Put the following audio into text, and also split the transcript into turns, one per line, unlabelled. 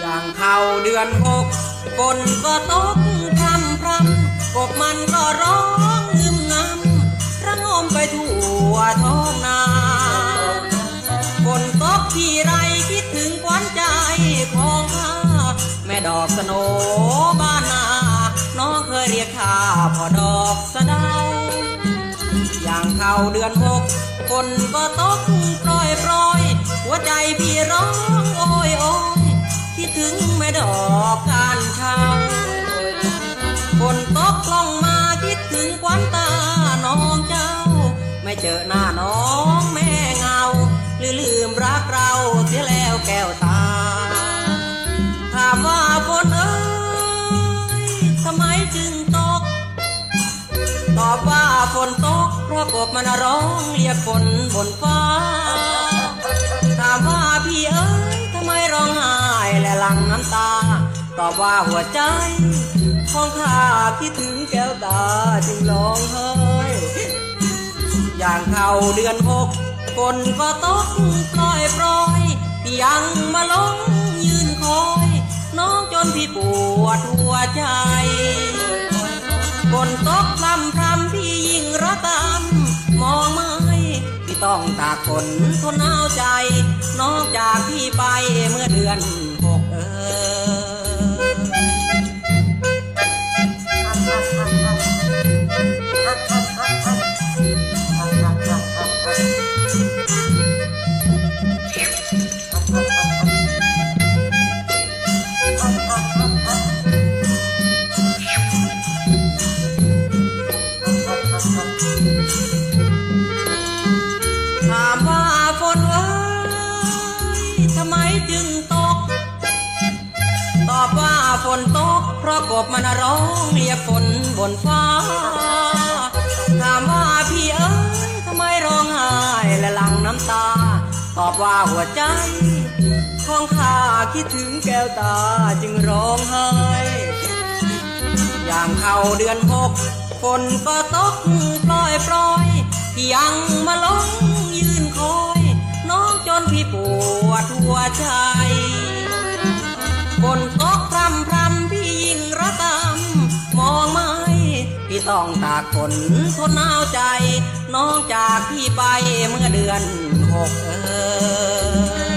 อย่างเขาเดือนหกฝนก็ตกพรำพรำกบมันก็ร้องงึมงำระงมไปทั่วทองนาฝนตกทีางเข้าเดือนหกคนก็ตกปล่อยปล่อย หัวใจพี่ร้องโอยโอยคิดถึงแม่ดอกการเช่าคนตกลงมาคิดถึงควันตาน้องเจ้า ไม่เจอหน้าน้อง ตกเพรากบมันร้องเรียกฝนบนฟ้า ถามว่าพี่เอ้ยทำไมร้องไห้และหลั่งน้ำตา ตอบว่าหัวใจ ของข้าคิดถึงแก้วตาจึงร้องไห้อย่างเข้าเดือนหกฝนก็ตกปล่อยปล่อยยังมาลงยืนคอย น้องจนพี่ปวดหัวใจฝนตกพรำพรำพ ต้องตากฝนทนหนาวใจ นอกจากพี่ไปเมื่อเดือนหกเออ ฝนตกเพราะกบมันร้องเรียกฝนบนฟ้า ถามว่าพี่เอ้ยทำไมร้องไห้และหลั่งน้ำตา ตอบว่าหัวใจ ของข้าคิดถึงแก้วตาจึงร้องไห้ อย่างเข้าเดือนหกฝนก็ตกปล่อยปล่อย ยังมาลง ต้องตากฝนทนหนาวใจ น้องจากพี่ไปเมื่อเดือนหกเออ